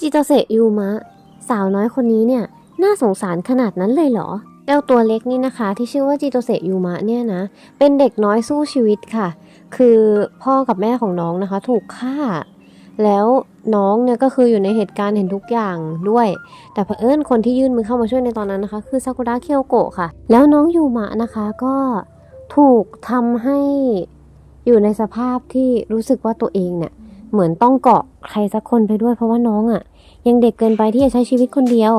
จิโตเซยูมะ สาวน้อยคนนี้เนี่ย น่าสงสารขนาดนั้นเลยเหรอ เจ้าตัวเล็กนี่นะคะ ที่ชื่อว่าจิโตเซยูมะเนี่ยนะ เป็นเด็กน้อยสู้ชีวิตค่ะ คือพ่อกับแม่ของน้องนะคะ ถูกฆ่า แล้วน้องเนี่ยก็คืออยู่ในเหตุการณ์เห็นทุกอย่างด้วย แต่เผอิญคนที่ยื่นมือเข้ามาช่วยในตอนนั้นนะคะ คือซากุระเคียวโกะค่ะ แล้วน้องยูมะนะคะก็ถูกทำให้อยู่ในสภาพที่รู้สึกว่าตัวเองเนี่ย เหมือนต้องเกาะใครสักคนไปด้วยเพราะว่าน้องอะ่ะ ยังเด็กเกินไปที่จะใช้ชีวิตคนเดียว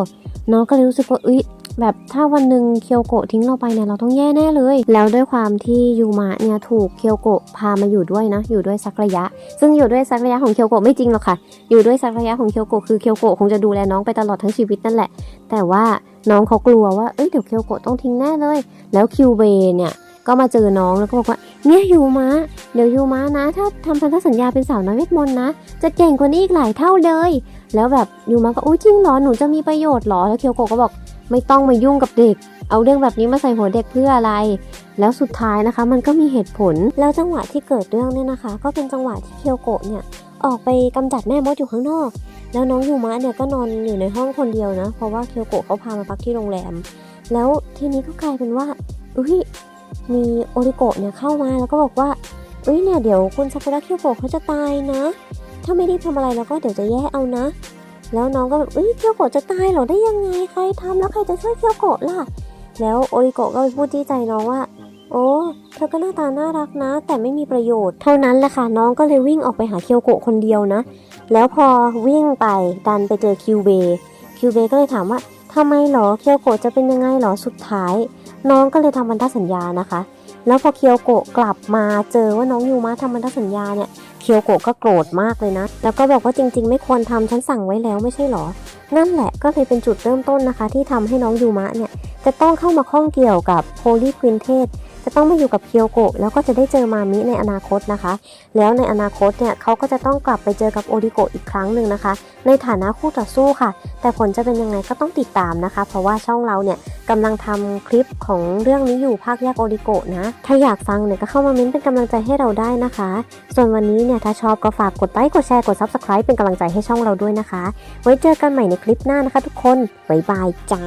น้องก็เลยรู้สึกว่าเอ้ยแบบถ้าวันหนึ่งเคียวโกะทิ้งเราไปเนี่ยเราต้องแย่แน่เลย แล้วด้วยความที่ยูมะเนี่ยถูกเคียวโกะพามาอยู่ด้วยนะ อยู่ด้วยสักระยะ ซึ่งอยู่ด้วยสักระยะของเคียวโกะไม่จริงหรอกค่ะ อยู่ด้วยสักระยะของเคียวโกะคือเคียวโกะคงจะดูแลน้องไปตลอดทั้งชีวิตนั่นแหละ แต่ว่าน้องเขากลัวว่าเอ้ยเดี๋ยวเคียวโกะต้องทิ้งแน่เลย แล้วคิวเบเนี่ยก็มาเจอน้องแล้วก็บอกว่าเนี่ยยูมะ เดี๋ยวยูมะนะ ถ้าทำพันธสัญญาเป็นสาวน้อยเวทมนต์นะ จะเก่งกว่านี้อีกหลายเท่าเลย แล้วแบบยูมะก็อุ้ยจริงเหรอหนูจะมีประโยชน์เหรอแล้วเคียวโกะก็บอกไม่ต้องมายุ่งกับเด็ก เอาเรื่องแบบนี้มาใส่หัวเด็กเพื่ออะไร แล้วสุดท้ายนะคะมันก็มีเหตุผล แล้วจังหวะที่เกิดเรื่องเนี่ยนะคะ ก็เป็นจังหวะที่เคียวโกะเนี่ยออกไปกำจัดแม่มดอยู่ข้างนอก แล้วน้องยูมะเนี่ยก็นอนอยู่ในห้องคนเดียวนะ เพราะว่าเคียวโกะเขาพามาพักที่โรงแรม แล้วทีนี้ก็กลายเป็นว่า อุ้ย มีโอริโกะเนี่ยเข้ามาแล้วก็บอกว่า เอ้ยเนี่ยเดี๋ยวคุณซากุระเคียวโกะเขาจะตายนะ ถ้าไม่รีบทำอะไรแล้วก็เดี๋ยวจะแย่เอานะ แล้วน้องก็แบบเอ้ยเคียวโกะจะตายเหรอได้ยังไงใครทำแล้วใครจะช่วยเคียวโกะล่ะ แล้วโอริโกะก็ไปพูดที่ใจน้องว่า โอ้เธอก็หน้าตาน่ารักนะ แต่ไม่มีประโยชน์ เท่านั้นแหละค่ะน้องก็เลยวิ่งออกไปหาเคียวโกะคนเดียวนะ แล้วพอวิ่งไปดันไปเจอคิวเบคิวเบก็เลยถามว่าทำไมหรอเคียวโกะจะเป็นยังไงหรอสุดท้าย น้องก็เลยทำพันธสัญญานะคะ แล้วพอเคียวโกะกลับมาเจอว่าน้องยูมะทำมันธสัญญาเนี่ยเคียวโกะก็โกรธมากเลยนะ แล้วก็บอกว่าจริง ๆ ไม่ควรทำฉันสั่งไว้แล้วไม่ใช่หรอ นั่นแหละก็เลยเป็นจุดเริ่มต้นนะคะ ที่ทำให้น้องยูมะเนี่ยจะต้องเข้ามาข้องเกี่ยวกับโพลีควินเทส จะต้องมาอยู่กับเคียวโกะแล้วก็จะได้เจอมามิในอนาคตนะคะ แล้วในอนาคตเนี่ยเขาก็จะต้องกลับไปเจอกับโอริโกะอีกครั้งหนึ่งนะคะ ในฐานะคู่ต่อสู้ค่ะ แต่ผลจะเป็นยังไงก็ต้องติดตามนะคะ เพราะว่าช่องเราเนี่ยกำลังทำคลิปของเรื่องนี้อยู่ภาคแยกโอริโกะนะ ถ้าอยากฟังเนี่ยก็เข้ามาเม้นเป็นกำลังใจให้เราได้นะคะ ส่วนวันนี้เนี่ยถ้าชอบก็ฝากกดไลค์กดแชร์กด Subscribe เป็นกำลังใจให้ช่องเราด้วยนะคะ ไว้เจอกันใหม่ในคลิปหน้านะคะ ทุกคนบ๊ายบายจ้า